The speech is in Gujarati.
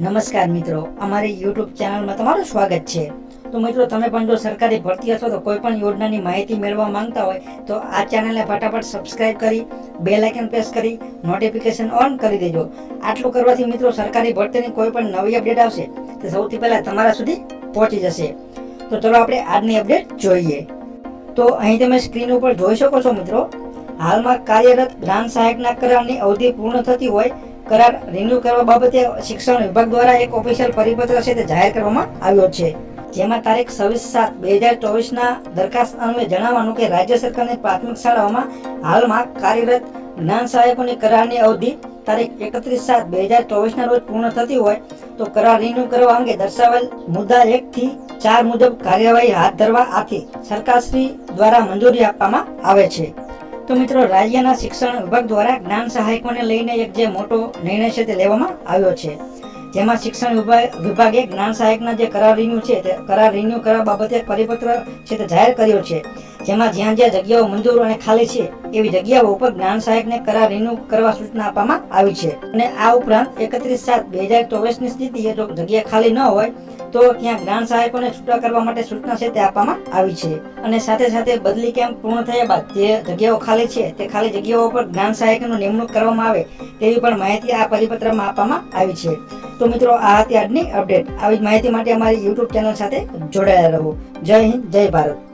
નમસ્કાર મિત્રો, અમારી યુટ્યુબ ચેનલમાં તમારું સ્વાગત છે. તો મિત્રો, તમે પણ જો સરકારી ભરતી અથવા તો કોઈ પણ યોજનાની માહિતી મેળવવા માંગતા હોય, તો આ ચેનલને ફટાફટ સબસ્ક્રાઇબ કરી બે લાઇકન પ્રેસ કરી નોટિફિકેશન ઓન કરી દેજો. આટલું કરવાથી મિત્રો, સરકારી ભરતીની કોઈ પણ નવી અપડેટ આવશે, તો સૌથી પહેલાં તમારા સુધી પહોંચી જશે. તો ચલો આપણે આજની અપડેટ જોઈએ. તો અહીં તમે સ્ક્રીન ઉપર જોઈ શકો છો મિત્રો, હાલમાં કાર્યરત ગ્રામ સહાયકના કરારની અવધિ પૂર્ણ થતી હોય કરાર રિન્યુ કરવા બાબતે શિક્ષણ વિભાગ દ્વારા એક ઓફિશિયલ પરિપત્ર છે તે જાહેર કરવામાં આવ્યો છે. જેમાં તારીખ છવ્વીસ સાત બે હજાર ચોવીસના દરખાસ્ત અન્વયે જણાવવાનું કે રાજ્ય સરકારની પ્રાથમિક શાળાઓમાં હાલમાં કાર્યરત જ્ઞાન સહાયકોની કરારની અવધિ તારીખ એકત્રીસ સાત બે હજાર ચોવીસના રોજ પૂર્ણ થતી હોય તો કરાર રિન્યુ કરવા અંગે દર્શાવેલ મુદ્દા એક થી ચાર મુજબ કાર્યવાહી હાથ ધરવા આથી સરકારશ્રી દ્વારા મંજૂરી આપવામાં આવે છે. તો મિત્રો, રાજ્યના શિક્ષણ વિભાગ દ્વારા જ્ઞાન સહાયકોને લઈને એક જે મોટો નિર્ણય છે તે લેવામાં આવ્યો છે. જેમાં શિક્ષણ વિભાગ જ્ઞાન સહાયકના જે કરાર રિન્યુ છે તે કરાર રિન્યુ કરવા બાબતે પરિપત્ર છે તે જાહેર કર્યો છે. જેમાં જ્યાં જ્યાં જગ્યાઓ મંજૂર અને ખાલી છે, એવી જગ્યાઓ ઉપર જ્ઞાન સહાયકને કરાર રિન્યુ કરવા સૂચના આપવામાં આવી છે. અને આ ઉપરાંત એકત્રીસ સાત બે હજાર ચોવીસની સ્થિતિએ જો જગ્યા ખાલી ન હોય તો ત્યાં જ્ઞાન સહાયકોને છૂટા કરવા માટે સૂચના છે તે આપવામાં આવી છે. અને સાથે સાથે બદલી કેમ્પ પૂર્ણ થયા બાદ જે જગ્યાઓ ખાલી છે તે ખાલી જગ્યાઓ પર જ્ઞાન સહાયકનું નિમણૂક કરવામાં આવે તેવી પણ માહિતી આ પરિપત્રમાં આપવામાં આવી છે. તો મિત્રો, આ હતી આજની અપડેટ. આવી જ માહિતી માટે અમારી યુટ્યુબ ચેનલ સાથે જોડાયેલા રહો. જય હિન્દ, જય ભારત.